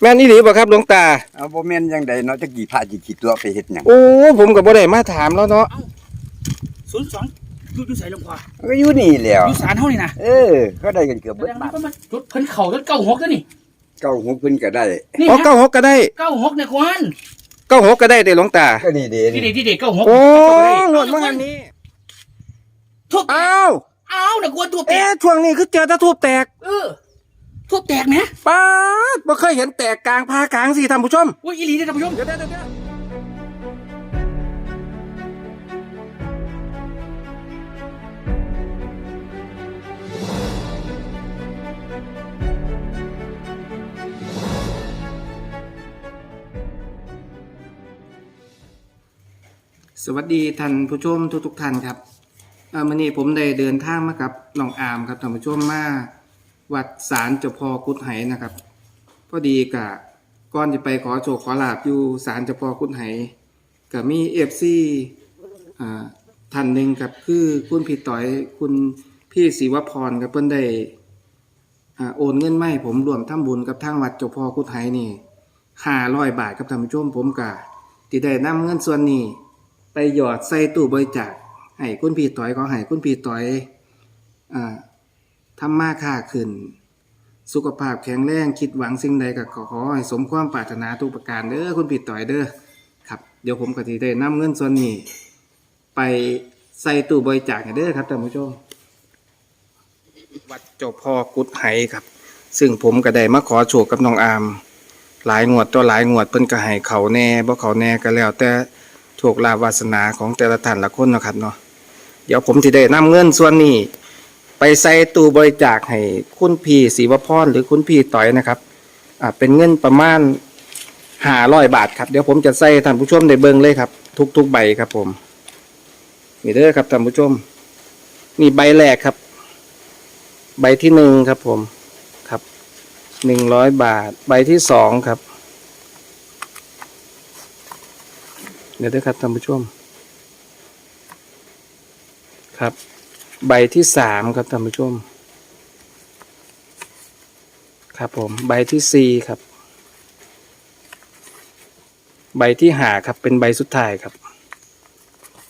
แม่นอีหลีบ่ครับหลวงตา เอาบ่แม่นจังใดเนาะจะกี่พระกี่กี่ตัวไปเฮ็ดหยังโอ้ผมก็บ่ได้มาถามแล้วเนาะศูนย์สองอยู่อยู่ใส่ลงความันก็อยู่นี่แหล้วอยู่ศาลเฮานี่นะเออเขาได้กันเกือบแสเบิดดงบ้าว่านมันจุดเพิ่นเข่าจนเก้าหกแล้วนี่เก้าหุบเพิ่นก็ได้ นี่อ๋อนะเก้าหกก็ได้เก้าหกเนี่ยควานเก้าหกก็ได้เด้หลวงตา ก็นี่เด้ที่นี่เด็กที่เด็กเก้าหกโอ้เงวดเมื่อวานนี้ทุบอ้าว อ้าวนะกวนทุบแตเอ๊ะกช่วงนี้คือเจอแตะทูบแตกเออ ทุบแตกนะป๊าดบ่เคยเห็นแตกกลางพากลางสิท่านผู้ชมอุ้ยอีหลีเนี่ยท่านผู้ชม เดี๋ยวเดี๋ยวเดี๋ยวสวัสดีท่านผู้ชมทุกทุกๆท่านครับเอ่อมื่อนี้ผมได้เดินทางมากับน้องอามครับท่านผู้ชมมา วัดศาลเจ้าพ่อกุดไหนะครับ พอดีกะก่อนจะไปขอโชคขอลาบอยู่ศาลเจ้าพ่อกุดไหกับมีเอฟซีอ่าท่านหนึ่งครับคือคุณพี่ต่อยคุณพี่ศิวพรครับเพิ่นได้อ่าโอนเงินไมาให้ผมรวมทำบุญกับทางวัดเจ้าพ่อกุดไหนี่ห้าร้อยบาทครับท่านผู้ชมผมกะที่ได้นำเงินส่วนนี้ ไปหยอดใส่ตู้บริจาคให้คุณพี่ต่อยก็ให้คุณพี่ต่อยอ่า ทำมาค้าขึ้น สุขภาพแข็งแรงคิดหวังสิ่งใดก็ขอขอให้สมความปรารถนาทุกประการเด้อคุณพี่ต่อยเด้อครับเดี๋ยวผมก็สิได้นำเงินส่วนนี้ ไปใส่ตู้บริจาคเด้อครับท่านผู้ชมวัดเจ้าพ่อกุดไหครับ ซึ่งผมก็ได้มาขอโชคกับน้องอาม หลายงวดต่อหลายงวดเพิ่นก็ให้เขาแน่บ่เขาแน่ก็แล้ว แต่โชคลาภวาสนาของแต่ละท่านละคนนะครับเนาะเดี๋ยวผมสิได้นำเงินส่วนนี้ ไปใส่ตู้บริจาคให้คุณพี่ศิวพรหรือคุณพี่ต่อยนะครับอ่าเป็นเงินประมาณห้าร้อยบาทครับเดี๋ยวผมจะใส่ท่านผู้ชมได้เบิ่งเลยครับ ทุกๆใบครับผมนี่เด้อครับท่านผู้ชมนี่ใบแรกครับ ใบที่หนึ่งครับผมครับหนึ่งร้อยบาท ใบที่สองครับ เดี๋ยวเด้อครับท่านผู้ชม ครับ ใบที่สามครับท่านผู้ชม ครับผมใบที่สี่ครับ ใบที่หาครับเป็นใบสุดท้ายครับ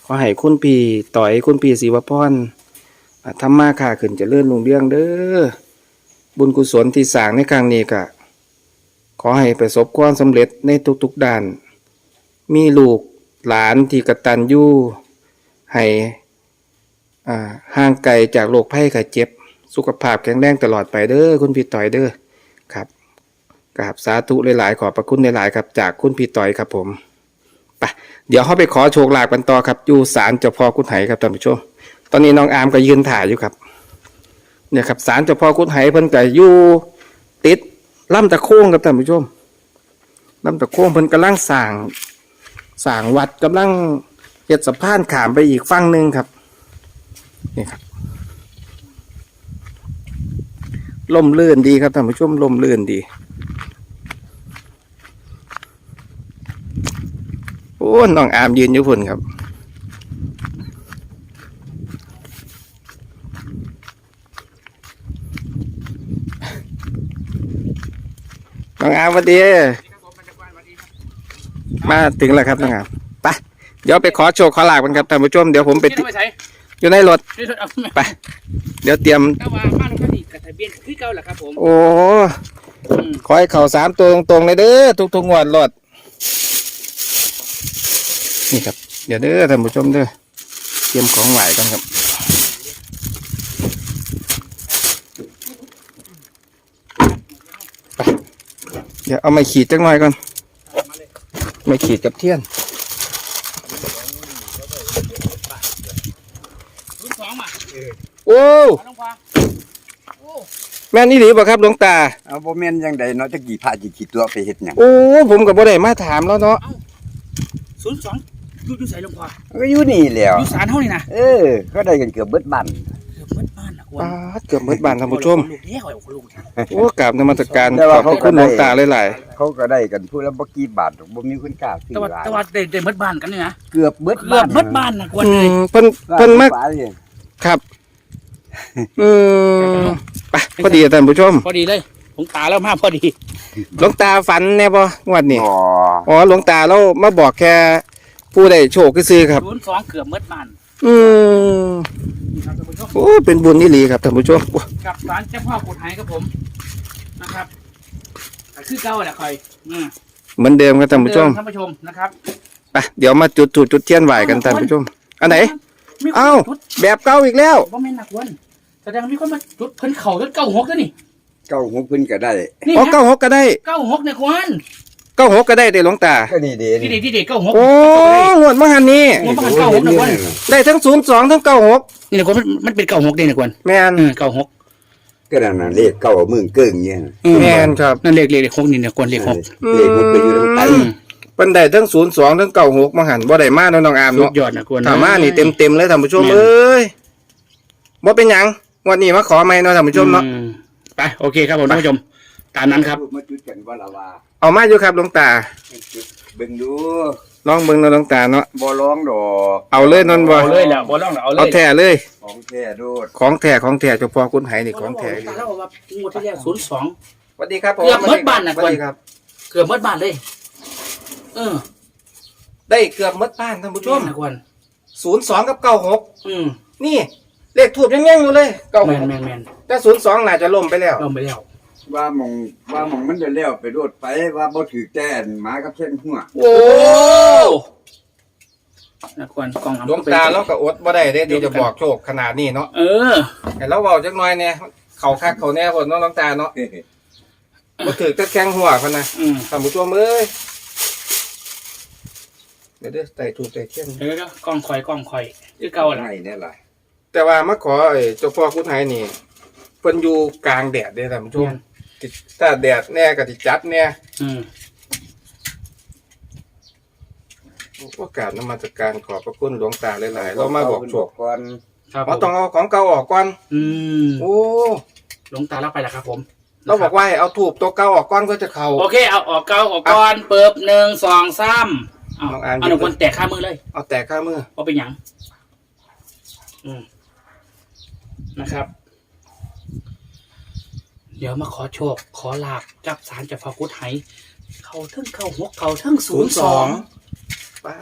ขอให้คุณพีต่อยคุณพีศิวพรอ่าทำมาค่าขึ้นจะเลื่อนลุงเรื่องเด้อบุญกุศลที่สร้างในครั้งนี้ก็ขอให้ประสบความสำเร็จในทุกๆด้าน มีลูกหลานที่กตัญญูให้ ห่างไกลจากโรคภัยไข้เจ็บ สุขภาพแข็งแรงตลอดไปเด้อคุณพี่ต่อยเด้อครับกราบสาธุหลายๆขอบพระคุณหลายๆครับจากคุณพี่ต่อยครับผมไปเดี๋ยวเขาไปขอโชคลาภกันต่อครับอยู่ศาลเจ้าพ่อกุดไหครับท่านผู้ชมตอนนี้น้องอามก็ยืนถ่ายอยู่ครับ เนี่ยครับศาลเจ้าพ่อกุดไหเพิ่นก็อยู่ติดล่ำตะโค้งครับท่านผู้ชมล่ำตะโค้งเพิ่นกำลังสร้างสร้างวัดกำลังเฮ็ดสะพานขามไปอีกฝั่งหนึ่งครับ นี่ครับลมลื่นดีครับท่านผู้ชมลมลื่นดี โอ้น้องอามยืนอยู่พุ่นครับ น้องอามสวัสดี มาถึงแล้วครับน้องอามไปเดี๋ยวไปขอโชว์ขอลาบกันครับท่านผู้ชมเดี๋ยวผมไป อยู่ในรถไปเอามาไป เดี๋ยวเตรียมก็ว่าบ้านเราก็นี่กับทะเบียนคือเก่าแหละครับผมโอ้อืมขอให้เข่าสามตัวตรงๆเลยเด้อทุกๆงวดรถนี่ครับ เดี๋ยวเด้อท่านผู้ชมเด้อเตรียมของไหวกันครับ ไป เดี๋ยวเอาไม้ขีดจังหน่อยก่อนไม้ขีดกับเทียน รุ่นสองมา โอ้เอาลงควาโอ้แม่นอี่หลีบ่ครับหลวงตา เอาบ่แม่นจังใดเนาะจะกี่พระกี่กี่ตัวไปเฮ็ดหยังโอ้ผมกับบ่ได้มาถามแล้วเนาะศูนย์สองอยู่อยู่ใส่ลงความันก็อยู่นี่แหล้วอยู่ศาลเฮานี่นะเออเขาได้กันเกือบเบิดบ้านเกือบหมดบ้านนะควาปาดเกือบหมดบ้านท่านผู้ชม ลูกเด้ข่อยคนลูกเนี่ยโอ้กราบนมัสการขอบพระคุณหลวงตาหลายเขาก็ได้กันผู้ละบ่กี่บาทหรอกบ่มีคนกล้าซื้อแต่ว่าหลายแต่ว่าได้ได้หมดบ้านกันเนี่ยนะเกือบเบิดเกืบ้าอนบหมดบ้านนะควๆรอืเลยมเพิ่นเพิ่นมาบ้านเลยครับ อืมไปพอดีท่านผู้ชม พอดีเลยผลวงตาแล้วมาพอดีหลวงตาฝันแน่บ่งวดนี้อ๋ออ๋อหลวงตาเรามาบอกแค่ผู้ได้โชคซื่อๆครับศูนย์สองเกือบเมื่อบ้านอืมนี่ครับท่านผู้ชมโอ้เป็นบุญนี่หลีครับท่านผู้ชมกับศาลเจ้าพ่อกุดไหครับผมนะครับก็คือเก้าแหละคอยอืมเหมือนเดิมครับท่านผู้ชมท่านผู้ชมนะครับไปเดี๋ยวมาจุดจุดจุดเทียนไหวกันท่านผู้ชมอันไหนมีคนเอ้ามาจุดแบบเก่าอีกแล้วว่าแม่นหนักวัน แสดงว่ามีคนมาจุดเพิ่นเข่าจนเก้าหกแล้วนี่เก้าหกเพิ่นก็ได้นี่อ๋อนะเก้าหกก็ได้เก้าหกเนี่ยควันเก้าหกก็ได้เด้หลวงตา ก็นี่เด้ที่เด็กที่เด็กเก้าหกโอ้งวดมหันนี้มันประกันเก้าหกนะควันได้ทั้งศูนย์สองทั้งเก้าหกนี่นะควันมันมันเป็นเก้าหกเด้เนี่ยควันแมนเออเก้าหกก็นั่นน่ะเลขเก้ามึงเกิ้งเงี้ยน่ะเออแมนครับนั่นเลขเลขเลขหกนี่เนี่ยควันเลขหกเลขหกไปอยู่ทางใต้อืมเป็นได้ทั้งศูนย์สองทั้งเก้าหกมหันบ่ได้มาเนาะน้องอามสุเนาะดยอดนะควันถามมานี่เต็มเต็มๆเลยท่านผู้ชมแม่นเอ้ยบ่เป็นหยังง วันนี้มาขอไม่เนาะท่านผู้ชมเนาะอืไปโอเคครับผมท่านผู้ชมตามนั้นครับมาจุดกันว่าละว่าเอามาอยู่ครับหลวงตาจุดเบิ่งดูลองเบิ่งเนาะหลวงตาเนาะบ่ร้องดอกเอาเลยนนบ่เอาเลยแหละบอลล่องเอาเลเอายแท้เลย ของแท้โดดของแท้ของแท้เจ้าพ่อคุณไหนี่ของแท้ตาแล้วบอกว่างวดที่แล้วศูนย์สอง สวัสดีครับผมเกือบหมดบ้านน่ะ สวัสดีครับ เกือบหมดบ้านเลย เออได้เกือบหมดบ้านท่านผู้ชมนะควันศูนย์สองกับเก้าหกอืมนี่ เลขถูกยังยังอยู่เลยเก้าแมหกนแมนแมนแต่ศูนย์สองน่าจะล่มไปแล้วเราไปแล้วว่าหมองว่าหมองมันได้แล้วไปโดดไปว่าบ่ถือแต้นหมากับเส้นหัวโอ้นะควันกล่องหลวงตาเราก็อดบ่ได้เด้ที่จะบอกโชคขนาดนี้เนาะเออแต่เราเว้าจักหน่อยเนี่ยเขาคักเขาแน่คนเนาะหลวงตาเนาะบ่ถือตะแคงหัวคนนะอืมท่านผู้ชมเอ้ยเดี๋ยวเด้อใส่ถูกใส่เทียนเดี๋ยวๆกล้องคอยกล้องคอยคือเก่าแหละไงเนี่ยล่ะ แต่ว่ามาขอไอ้เจ้าพ่อคุณไทยนี่เพิ่นอยู่กลางแดดเด้อท่านผู้ชมติดถ้าแดดแน่ก็สิจัดแน่อืมโอกาสนมัสการขอบพระคุณหลวงตาหลายๆเรามาบอกโชคก่อนครับเราต้องเอาของเก่าออกก่อน อืมโอ้ หลวงตารับไปแล้วครับผมเราบอกว่าให้เอาถูกตัวเก่าออกก่อนก็จะเข้า โอเคเอาออกเก้าออกก่อนเปิบหนึ่งสองสามเอาน้องอาร์มเอาหนึ่งคนแตกข้ามือเลยเอาแต่ข้ามือว่าเป็นหยังอืม นะครับ เดี๋ยวมาขอโชค ขอลาบกับสารเจ้าพ่อกุดไหเขาเทั้งเข้าหกเขาเทั้งศูนย์สองป้า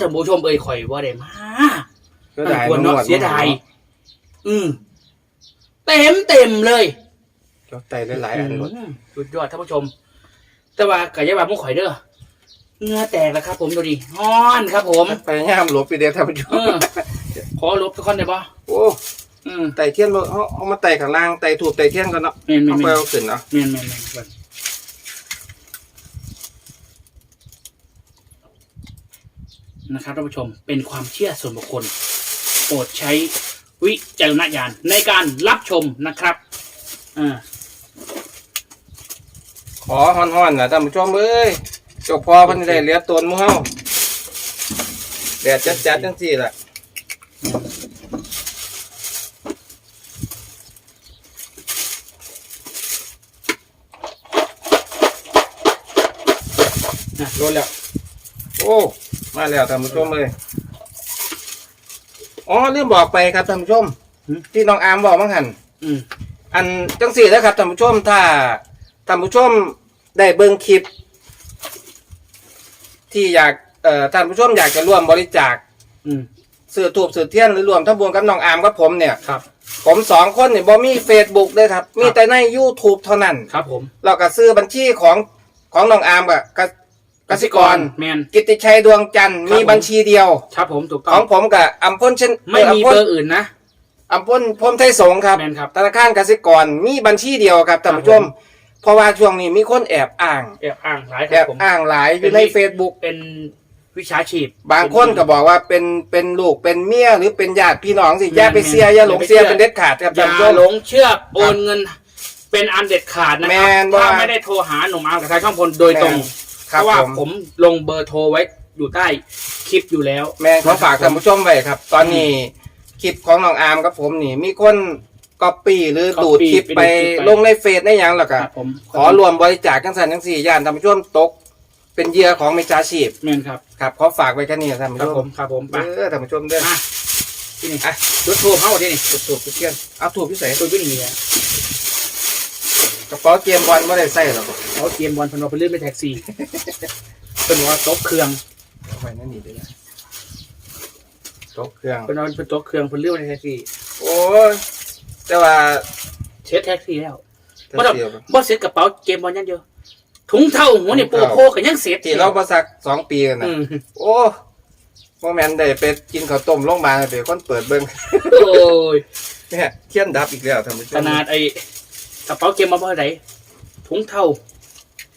ท่านผู้ชมเอ่ยข่อยว่าได้มาก็ได้ควรน้เนาะองหวเสียดายอืมเต็มเต็มเลยเจ้าไตหลายๆอันหมดอืมสุดยอดท่านผู้ชม แต่ว่าไก่ยาบามุ่งข่อยเด้อเหงื่อแตกแล้วครับผมดูดิฮ้อนครับผม ไปย่ามหลบไปเดียวท่านผู้ชเอมอขอลบทุกคนได้ปะโอ้ อืมไต่เทียนบ่เอาเอามาไต่ข้างล่างไต่ถูกไต่เทียนกันเนาะเมนเมเอานไปเมนเอาขึ้นเนาะเมนเมนเมนก่อนนะครับท่านผู้ชมเป็นความเชื่อส่วนบุคคล โปรดใช้วิจารณญาณในการรับชมนะครับอ่า ขอฮ้อนๆนะท่านผู้ชมเอ้ยเจ้าพ่อเพิ่นได้เหลือตนหมู่เฮาแดดจัดๆจังซี่ล่ะนะ โดนแล้ว โอ้มาแล้วท่านผู้ชมเลยอ๋อลืมบอกไปครับท่านผู้ชมที่น้องอามบอกมั้งหันอืมอันจังสี่นะครับท่านผู้ชมถ้าท่านผู้ชมได้เบิ่งคลิป ที่อยากเอ่อท่านผู้ชมอยากจะร่วมบริจาคอืมสื่อถูกสื่อเทียนหรือรวมทั้งบุญกับน้องอามกับผมเนี่ย ครับ ผมสองคนเนี่ยบ่มีเฟซบุ๊กเลยครับ มีแต่ใน YouTube เท่านั้น ครับผม เราก็ซื้อบัญชีของของน้องอามกับกส กสิกร แมนกิตติชัยดวงจันทร์ครับมีบัญชีเดียว ครับผมถูกต้ขอองงผมกับอัมพลเช่นไม่มีพลเบอร์อื่นนะ อัมพลพรหมไทยสงฆ์ครับแมนครับธนาคารกสิกรมีบัญชีเดียวครับท่านผู้ชมเพราะว่าช่วงนี้มีคนแอบอ้าง แอบอ้างหลายคแอรับบผม อ้างหลายอยู่ใน Facebook เป็นวิชาชีพ บางคนก็บอกว่าเป็นเป็นลูกเป็นเมียหรือเป็นญาติพี่น้องสิแม่นอย่าไปเสียอย่าหลงอย่าไปเสียเชื่อ เป็นเด็ดขาดครับอท่านย่าผู้ชม หลงเชื่อโอนเงิน เป็นอันเด็ดขาดนะคแมรันบว่าถ้าไม่ได้โทรหาหนุ่มอาร์มกับทายข้างพลโดยตรงค เพรับราะว่าผม ผมลงเบอร์โทรไว้อยู่ใต้คลิปอยู่แล้ว แม่ขอฝากท่านผู้ชมไว้ครับ ตอนนี้คลิปของน้องอาร์มกับผมนี่มีคนก๊อปปี้หรือดูด Copy คลิปไปไปดูดคลิปไป ลงในเฟซในหยังหรอกคครัรับบผมขอรวมบริจาคจังสันจังสี่ย่านท่านผู้ชมตก เป็นเหยื่อของมิจฉาชีพแมนครับครับขอฝากไว้แค่นี้ท่านผู้ครับชผมมครับผมไปเออท่านผู้ชมเด้อ มาที่นี่อะจุดทูบเข้าที่นี่ถูกถูกทุกเที่ยนเอาถูกพิเศษตัววิ่งนี่แหละ กระเป๋าเกมบอลไม่ได้ใส่หรอกเขาเกมบอลเพนว่าเป็นเลื่อนไปแท็กซี่เป็นว่าโต๊ะเครื่องเอาไว้นั่นนี่เด้อนะโต๊ะเครื่อง เป็นว่าเป็นโต๊ะเครื่องเป็นเลื่อนไปแท็กซี่โอ้ยแต่ว่าเช็ดแท็กซี่แล้วถ้าบ่ต้องเทียบบ่เสร็จกระเป๋าเกมบอลยังเดียวถุงเท่าหัวนี่โปโคกันยังเสร็จที่เราประสักสองปีกันนะอืมโอ้โมแมนได้ไปกินข้าวต้มโรงพยาบาลไปคนเปิดเบิ้งโอ้ยเนี่ยเทียนดับอีกแล้วท่านผู้ชมขนาดไอ้ กระเป๋าเกมบอลเท่าไหร่ถุงเท่า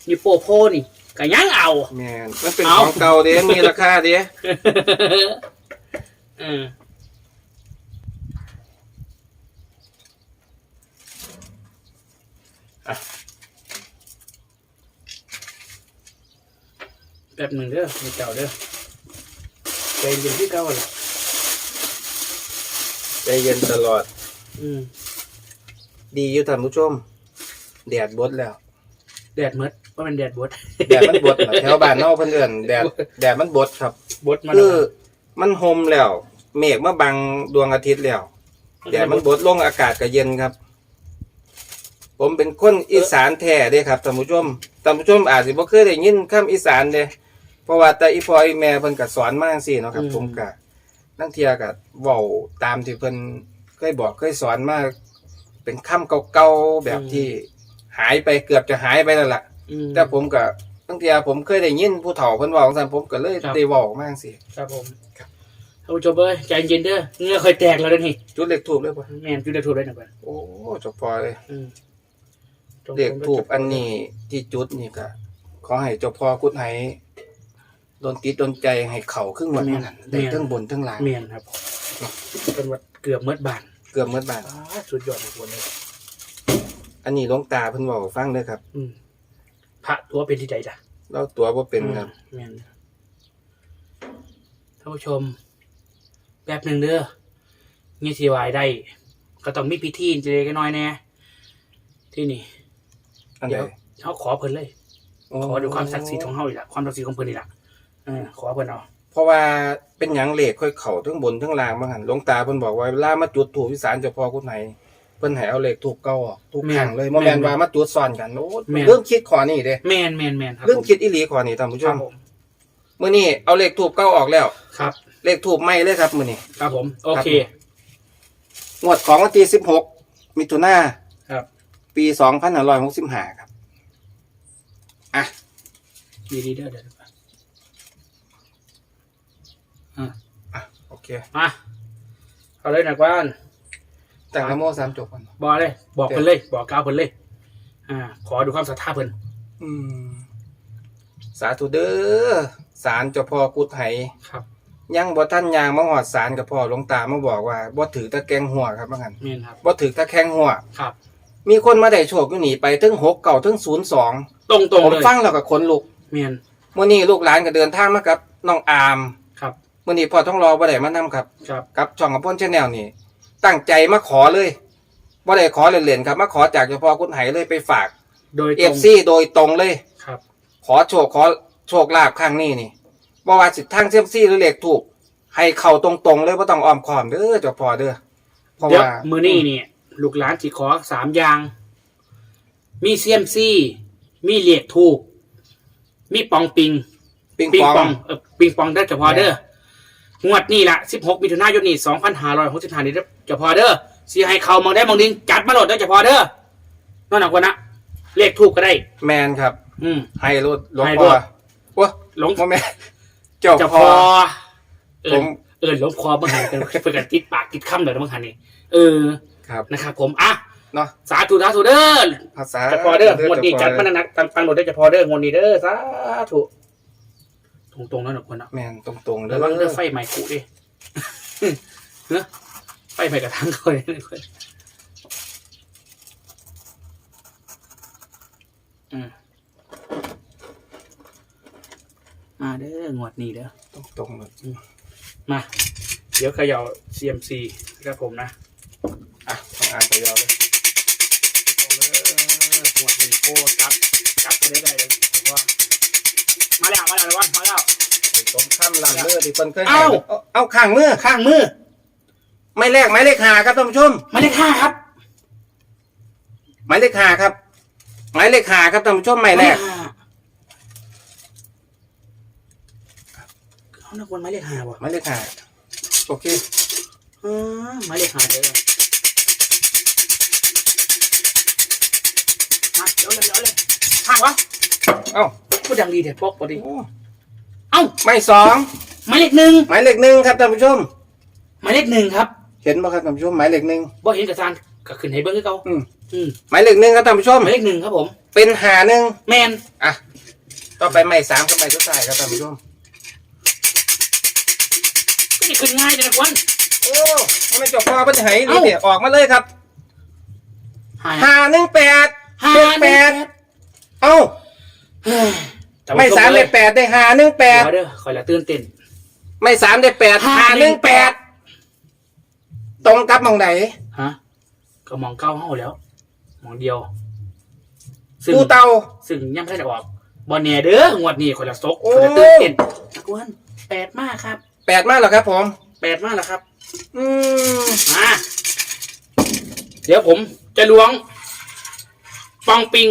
นี่โปโคนี่ก็ยังเอา แมนมันเป็นเอ้าของเก่าเด้มีราคาเด้อืมแบบหนึ่งเด้อมีเก่าเด้อใจเย็นที่เก่าแหละใจเย็นตลอด อืม ดีอยู่ท่านผู้ชมแดดบดแล้ว แดดเมดว่ามันแดดบดแดดมันบดน่ะแถวบ้านเฮาเพิ่นเอิ้นแดดแดดมันบดครับบดมันคือมันห่มแล้ว เมฆมาบังดวงอาทิตย์แล้วแดดมันบดลงอากาศก็เย็นครับ ผมเป็นคนอีสานแท้เด้ครับท่านผู้ชมท่านผู้ชมอาจสิบ่เคยได้ยินคำอีสานเด้เพราะว่าแต่อีพ่ออีแม่เพิ่นก็สอนมาจังซี่เนาะครับ ผมก็นั่งเทียก็เว้าตามที่เพิ่นเคยบอกเคยสอนมา เป็นคำเก่าๆแบบที่หายไปเกือบจะหายไปแล้วล่ะอืมแต่ผมก็ตั้งแต่ผมเคยได้ยินผู้เฒ่าเพิ่นเว้าจังซั่นผมก็เลยครับได้เว้ามาจังซี่ครับผมท่านผู้ชมเอ้ยใจเย็นเด้อเหงือค่อยแตกแล้วเด้อนี่จุดเลขทูบเลยป่ะแม่นจุดได้ถูกได้หนึ่งวันโอ้จบพอเลยอืมเลขทูบอันนี้ที่จุดนี่ก็ขอให้เจ้าพ่อกุดให้โดนติดโดนใจให้เข่าครึ่งวันนั้นได้ทั้งบนทั้งล่างแม่นครับเป็นวัดเกือบเมดบาน เกือบหมดบาทอ้าสุดยอดเลยคนเลยอันนี้หลวงตาเพิ่นเว้าให้ฟังเด้อครับ อืมพระตัวเป็นที่ใจจ้ะเราตัวบ่เป็นครับ อืมแม่นท่านผู้ชม แป๊บหนึ่งเด้อนี่สิวายได้ ก็ต้องมีพิธีจะเล็กน้อยแน่ที่นี่ อันเดี๋ใดยวเขาขอเพิ่นเลย ขอดูความศักดิ์สิทธิ์ของเฮาอีกละความศักดิ์สิทธิ์ของเพิ่นนี่ละเออขอเพิ่นเอา เพราะว่าเป็นหยังเลขค่อยเข่าทั้งบนทั้งล่างบ่หั่นหลวงตาเพิ่นบอกว่าเวลามาจุดธูปวิสารเจ้าพ่อกุดให้เพิ่นให้เอาเลขทูบเก่าออกทุกครั้งเลยบ่แม่นว่ามาจุดซ้อนกันโอ้เริ่มคิดข้อนี้เด้แม่นแม่นแม่นครับเรื่องผมคิดอีหลีข้อนี้ท่านผู้ชครัมบผมมื้อนี้เอาเลขทูบเก่าออกแล้วครับเลขทูบใหม่เลยครับมื้อนี้ ครับผม โอเค งวดของวันที่16มิถุนาครับ ปี2565ครับ อะดีดีๆเด้อเดี๋ยวเดี๋ยวอะ อะ โอ เคมาเอาเลยนะกว่านแต่งละโมสามจบก่อนบอกเลย บอกเพิ่นเลย บอกกล่าวเพิ่นเลย อ่า ขอดูความศรัทธาเพิ่นอืม สาธุเด้อสารเจ้าพ่อกุดไหครับยังบ่ท่านยางมาหอดสารกับพ่อหลวงตามาบอกว่าบ่ถือตะแกรงหัวครับว่างั้นแม่นครับบ่ถือตะแคงหัว ครับ มีคนมาได้โชคอยู่นี่ไปถึง6เก่าถึง02ตรงตรงผมเลยฟังแล้วก็ขนลุกแม่นมื่อนี้ลูกหลานก็เดินทางมากับน้องอามครับ มื่อนี้พ่อต้องรอบ่ได้มานํครับครับ กับช่องกับพ่นชาแนลนี่ ตั้งใจมาขอเลยบ่ได้ขอเล่นๆครับมาขอจากเฉพาะกุณไหเลยไปฝากโดยเอตรฟงซีโดยตรงเลยครับ ขอโชคขอโชคลาภครั้งนี้นี่บ่ว่าสิทางเซียมซี่หรือเลขถูก ให้เข้าตรงๆเลยบ่ต้องอ้อมค้อมเด้อเจ้าพ่อเด้อเพราะเดี๋ยวว่ามือนี่เนี่ยลูกหลานสิขอสามอย่าง มีเซียมซี่ มีเหลียกทูก มีปองปิงปิงปิงปองปองเออปิงปองได้อเฉพาะเด้อ งวดนี่ละ16มิถุนายนนี่2565นี่เด้อเฉพาะเด้อสิให้เขามองได้มองดิงจัดมาโหลดได้อเฉพาะเด้อนอกจากว่านะเลขทูกก็ได้ แมนครับ อืม ให้รถหลวงให้พ่อรถโอ้หลวงบ่แม่นเจ้าเฉพ่อพาะเอผอม เออหลวงคอบังหันกันเพื่อกันติดปากติดคำเดี๋ยวบังหันนี่เออครับนะครับผมอะเนาะสาธุสาธุเด้อ ภาษาเฉพาะเด้อหมดนี้เฉพาะจัดมาหนักๆตังๆโหลดได้เฉพาะเด้อหมดนี้เด้อสาธุ ตรงๆแล้วนะคนเนาะแมนตรงๆเด้ระวังเด้อไฟใหม่กุดิเนอะไฟใหม่กระทั่งคนเลยคนอืมมาเด้องวดนี้เด้อ ตรงๆเลยมา เดี๋ยวเขย่า CMC ครับผมนะอะต้องอ่านไปยาวเลยเอาเลยหมวดหนึ่งโอ้จับจับไปได้เลยผมว่า มาแล้วมาแล้วระวังมาแล้ว สมข้ามลำมือที่เพิ่นเคยเอ้า เอาเอาข้างมือข้างมือไม่เลขหมายเลขหาครับท่านผู้ชมไม่ได้ฆ่าครับหมายเลขหาครับหมายเลขหาครับท่านผู้ชมหมายแรกเขานักวนไม้เลขห้าวะหมายเลขหาโอเคอ๋อไม้เลขห้าเด้อมาเดี๋ยวเลยเดี๋ยวเลยห่างวะเอ้า พูดดังดีเดี๋ยวพกพอดีโอ้เอ้าหมายสองหมายเลขหนึ่งหมายเลขหนึ่งครับท่านผู้ชม หมายเลขหนึ่งครับ เห็นบ่ครับท่านผู้ชมหมายเลขหนึ่งบ่เห็นกับซานก็ขึ้นให้เบิ้งคือเก่าอืมอืมหมายเลขหนึ่งครับท่านผู้ชม หมายเลขหนึ่งครับผม เป็นหาหนึ่งแมนอะต่อไปหมายสามกับหมายสุดท้ายครับท่านผู้ชมก็จะขึ้นง่ายเลยนะควันโอ้ทำไมเจ้าพ่อเพิ่นให้นี่เอ้าเนี่ยออกมาเลยครับหาย หาหนึ่งแปดหาเลขแปด เอ้า เฮ้ย ไม่สามได้แปดได้หาหนึ่งแปดเดี๋ยวเด้อคอยละตื่นเต้นไม่สามได้แปดห้าหาหนึ่งแปด1ตรงกับหมองไหนฮะก็มองเก้าห้าแล้ว มองเดียวซึ่งปูเตาซึ่งยังไม่ได้ออกบอลเนียเด้องวดนี้คอยละซกโอ้คอยละตื่นเต้นนักวันแปดมากครับแปดมากเหรอครับผมแปดมากแล้วครับ อืมมาเดี๋ยวผมจะล้วง ปองปิง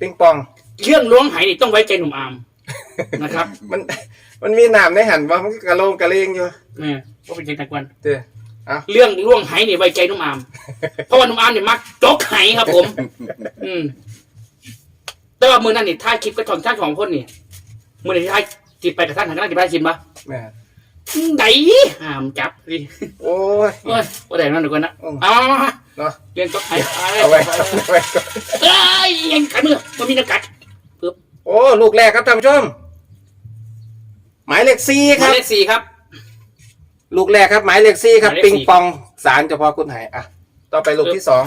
ปิงปอง เรื่องล้วงไหนี่ต้องไว้ใจหนุ่มอาร์มนะครับ มัน มันมีหนามในหันว่ามันก็กระโลงกระเลงอยู่แม่ก็เป็นใจนักวันเด้อเอาเรื่องล่วงไหนี่ไว้ใจหนุ่มอามเพราะว่าหนุ่มอามเนี่ยมักจกไหครับ ผม อืมแต่ว่ามือนั้นนี่ท่ายคลิปก็ชอนท่ายของคนนี่มือนี้ท่ายจิบไปกับท่านทางนั้นจิบได้ชิมปะแม่ไหนห้ามจับดิโอ้ยโอ้ยว่าแต่นั่นเดี๋ยวก่อนนะอืมเอามามามาเนาะเรียนจกไหเอาไว้เอาไว้ก่อนเอ้ยยังกัดมือมันมีนักกัด โอ้ลูกแรกครับท่านผู้ชม หมายเลขสี่หคมายรับเลขสี่ครับ ลูกแรกครับ หมายเลขสี่ครับ หมายเลขปิงสี่ ปองสารเฉพาะคุณไหอะ ต่อไปลูกที่สอง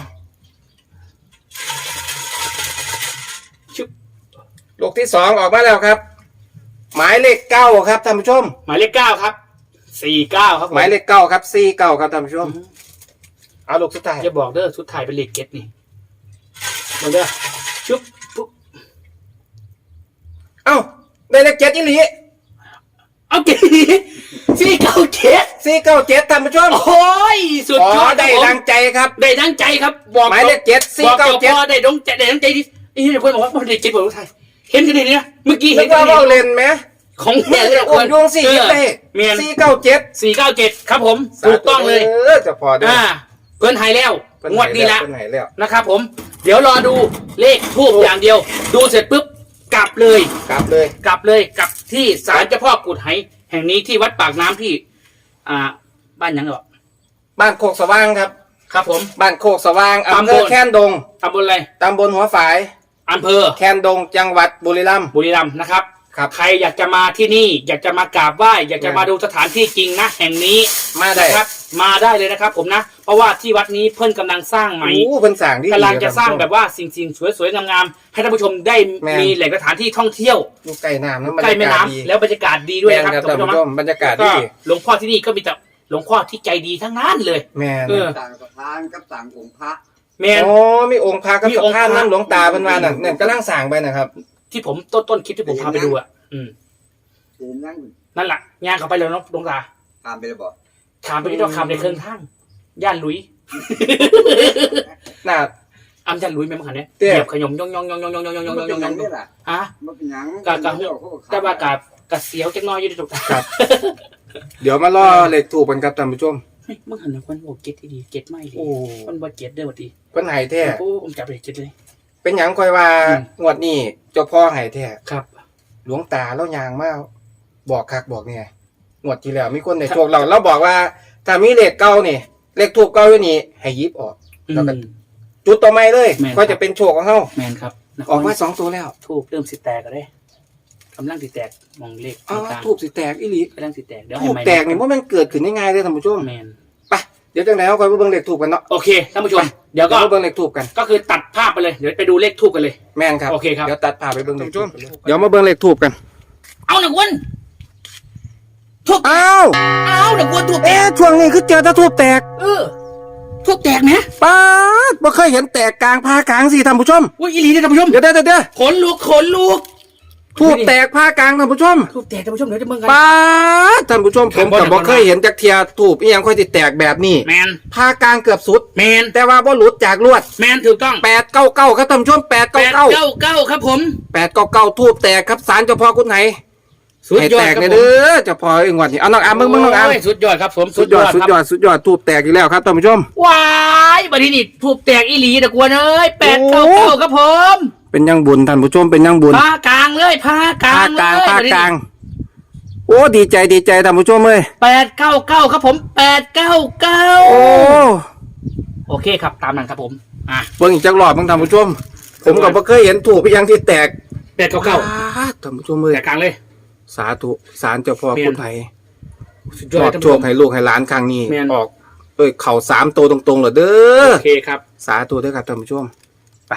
ชึบลูกที่สองออกมาแล้วครับ หมายเลขเก้าครับท่านผู้ชม หมายเลขเก้าครับสี่เก้าครับผหมายเลขเก้าครับสี่เก้าครับท่านผู้ชม เอาลูกสุดท้าย จะบอกเด้อสุดท้ายเป็นเลขเก็ตนี่มาเด้อชุบปุ๊บเอ้าได้เลขเจ็ดอีหลีเอาเก็ตสี่เก้าเจ็ดสี่เก้าเจ็ดท่านผู้ชมโอ้ยสุดอ๋อยอดได้ครับผมดังใจครับ ได้ดังใจครับ บอกหมายเลขเจ็ดสี่บอกเก้าเจ้าเจ็ดพ่อได้ดงใจได้ดังใจที่นี่เดี๋ยวคนบอกว่ามันได้เจ็ดบอกว่าไทยเห็นกันดีเนี่ยเมื่อกี้นึเห็กนกัว่านดีเว่าเล่นไหมของเมื่แท้อเลยโอนดวงสี่ยิบได้เมียนสี่เก้าเจ็ดสี่เก้าเจ็ดครับผมถูกต้องเลยเออจะพอได้อ่าเพื่อนไทยแล้วงวดนี้ละ เพิ่นไหนแล้ว นะครับผมเดี๋ยวรอดูเลขทูบอย่างเดียว ดูเสร็จปุ๊บ กลับเลย กลับเลย กลับเลยกลับที่ศาลเจ้าพ่อกุดไหแห่งนี้ที่วัดปากน้ำที่ อ่า บ้านหยังเหรอบ้านโคกสว่างครับ ครับผม บ้านโคกสว่างอำตำเภบอลแคนดงตำบลอะไรตำบลหัวฝายอำเภอ แคนดงจังหวัดบุรีรัมย์บุรีรัมย์นะครับ ครับ ใครอยากจะมาที่นี่ อยากจะมากราบไหว้อยากจะมาดูสถานที่จริงนะแห่งนี้มาได้ นะครับ มาได้เลยนะครับ ผมนะเพราะว่าที่วัดนี้เพิ่นกำลังสร้างใหม่ โอ้เพิ่นสั่งดีกำลังจะสร้างแบบว่าสิ่งๆสวยๆงามๆให้ท่านผู้ชมได้แม่น มีแหล่งสถานที่ท่องเที่ยวอยู่ใกล้น้ำน้ำบรรใกล้ยาแม่กาศดีน้ำแล้วบรรยากาศดีด้วยแม่นนะครับครับท่าท่านนผู้ชผู้มชมบรรยากาศก็ดีหลวงพ่อที่นี่ก็มีแต่หลวงพ่อที่ใจดีทั้งนั้นเลย แม่นเออ ต่างสะพานกับต่างองค์พระ แมน โอ้มีองค์พระกับมีสองค์ถานพระน้ำหลวงตาเพิ่นว่านั่นเนี่ยกำลังสร้างไปนะครับ ที่ผมต้นต้นคลิปที่ผมพาไปดูอะอืมเห็นนั่งนั่นแหละย่างเข้าไปเลยเนาะหลวงตาตามไปเลยบอกถามไปที่ต้องคำในเครื่องทั้งย่านหลุยน่าอำย่านหลุยแม่มาขันเนี่ยเตี้เหยยียบขยมยองยองยองยองยองยองยองยองมันยเป็อนงหยยัองงนี่แหละฮะมันเป็นหยังกะกะเดี๋ยวเขาขยแต่ว่ากะกะเสียวจังน้อยอยู่ในตกตาครับ เดี๋ยวมาล่อเลขถูกกันครับท่านผู้ชมเฮ้ยมึงหันมาคนบอกเก็ตดีเก็ตไม่ดีโอ้มันบ่เก็ตเด้อวัดดีเพิ่นให้แท้โอ้ผมจับเลยเก็ตเลย เป็นหยังค่อยว่าอืม งวดนี้เจ้าพ่อให้แท้ครับ หลวงตาแล้วยางมาบอกคักบอกเนี่ยงวดที่แล้วมีคนในโชคเราเราบอกว่าถ้ามีเลขเก่านี่เลขถูกเก่าอยู่นี่ให้หยิบออก อืแล้วก็มจุดต่อไม่เลยแม่นก็จะเป็นโชคของเฮาแมนครับนครออกมาสองตัวแล้วทูบเริ่มสิแตกก็ได้กำลังสิแตกมองเลขอ๋อต่างถูกสิแตกอีหลีๆกำลังสิแตกเดี๋ยวให้ถูกไม่แตกนี่ว่ามันเกิดขึ้นได้ง่ายเลยท่านผู้ชมแมนไป เดี๋ยวจังไหนเอาคอยไปเบิ่งเลขถูกกันเนาะโอเคท่านผู้ชม เดี๋ยวเดี๋ก็ยวมาเบิ่งเลขถูกกัน ก็คือตัดภาพไปเลย เดี๋ยวไปดูเลขทูบกันเลย แม่นครับโอเคครับ เดี๋ยวตัดภาพไปเบิ่งเลขถูกกันเดี๋ยวมาเบิ่งเลขถูกกันเอาหนักวนทูบอ้าวเอาหนักวนทูบแตเอ๊ะกช่วงนี้คือเจอแตะถูกแตกเออทูบแตกนะป๊าดบ่เคยเห็นแตกกลางพากลางสิท่านผู้ชมอุ้ยอีหลีเนี่ยท่านผู้ชมเดี๋ยวเดี๋ยวเดี๋ยวขนลุกขนลุก ทูบแตกผ้ากลางท่านผู้ชมทูบแตกท่านผู้ชมเดี๋ยวจะเบิ่งกันป้าดท่านผู้ชมผมกับบ่เคยเห็นจากเทียทูบอีหยังค่อยติแตกแบบนี้แมนผ้ากลางเกือบสุด แมนแต่ว่าบ่หลุดจากลวดแมนถูกต้องแปดเก้าเก้าครับท่านผู้ชมแปดแปเก้าดเก้าเก้าเก้าครับผมแปดเก้าเก้าทูบแตกครับสารเจ้าพ่อคุณไหนสุดให้ยอแตดกครับเลยผมเด้อเจ้าพ่อเองวันนี้เอาน้องอามเบิ่งเบิ่งน้องอามโยสุดยอดครับผมสุดยอดครับสุดยอดสุดยอดทูบแตกอีกแล้วครับท่านผู้ชม ว้ายบัดนี้นี่ทูบแตกอีหลีตะกวนเอ้ยแปดโอ้เก้าเก้าครับผม เป็นยังบุญท่านผู้ชมเป็นยังบุญผ้ากลางเลยผ้ากลาภางคกลางเลยภาคบัดนี้กลางโอ้ดีใจดีใจท่านผู้ชมเลยแปดเก้าเก้าครับผมแปดเก้าเก้าโอ้โอเคครับตามนั้นครับผมอะเบิ่งอีกจักรอบบ้างท่านผู้ชม ผมก็บ่เคยเห็นถูกอีหยังที่แตกแปดเก้าเก้าอ่ท่านผู้ชมเลยแตกกลางเลย สาธุสารเจ้าพ่อเมียนคุณไผสุดชยออดบท่านโชผู้ชคมให้ลูกให้หลานครั้งนี้เมียนออกเอ้ยเข่าสามตัวตรงๆเหรอเด้อโอเคครับ สาธุเด้อครับท่านผู้ชมไป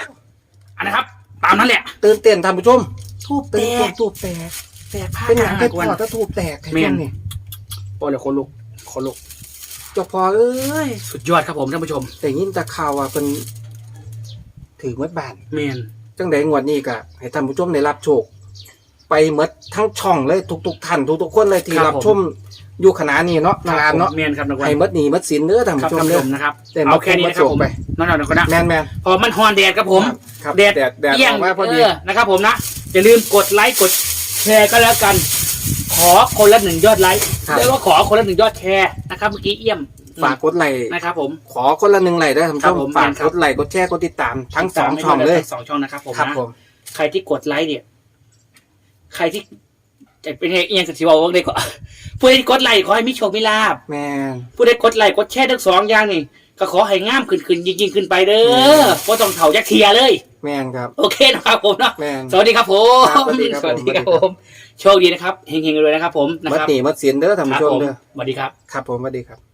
อันนะครับ ตามนั้นแหละ ตื่นเต้นท่านผู้ชมทูบแตแตกกทูบแตกแตกผ้าเป็นกหยัลางงให้กพ่วนอถ้าทูบแตกให้เมียนนี่ปล่อยเลยคนลุกคนลุกเจ้าพ่อเอ้ยสุดยอดครับผมท่านผู้ชมแต่ยินแตะข่าวว่าเป็นถือหมดบ้าน เมียนจังใดงวดนี้ก็ให้ท่านผู้ชมได้รับโชค ไปหมดทั้งช่องเลยทุกๆท่านทุกๆคนเลยที่รับชม อยู่ขณะนี้เนาะนางอามเนาะเมียนครับนักวันให้หมดหนีหมดสินเด้อท่านครับผู้ชมท่านผู้เด้ชอมนะครับแต่เอาแค่นี้นะครับผมไปน้องๆก็นะแมนแมนพอมันฮอนแดดครับผมครับแดดแดดแดดเอี่ยองอกมาพอดีเออนะครับผมนะอย่าลืมกดไลค์กดแชร์ก็แล้วกัน ขอคนละหนึ่งยอดไลค์ครับเรียกว่าขอคนละหนึ่งยอดแชร์นะครับเมื่อกี้เอี่ยมฝากกดไลค์นะครับผมขอคนละหนึ่งไลค์เด้อท่านผู้ครัชบมผมฝากครักบดไลค์กดแชร์กดติดตามทั้งสองช่องเลยทั้สองช่องนะครับผมครับนะผมใครที่กดไลค์เนี่ย ใครที่ จะเป็นไงเอียงกับสิว่าว่าได้ก็ผู้ใดที่กดไลค์ขอให้มีโชคมีลาบแมนผู้ใดกดไลค์กดแชร์ทั้งสองอย่างนี่ ก็ขอให้งามขึ้นขึ้นยิ่งยิ่งขึ้นไปเด้อือมก็ต้องเถ่ายักเทียเลย แมนครับ โอเคนะครับผมเนาะแมนสวัสดีครับผมครับสวัสดีครับผมสวัสดีครับผมโชคดีนะครับเฮงๆเลยนะครับผมนะหมดครับหนีหมดสินเด้อท่านครัผู้บชมผมเด้อ สวัสดีครับ ครับผมสวัสดีครับ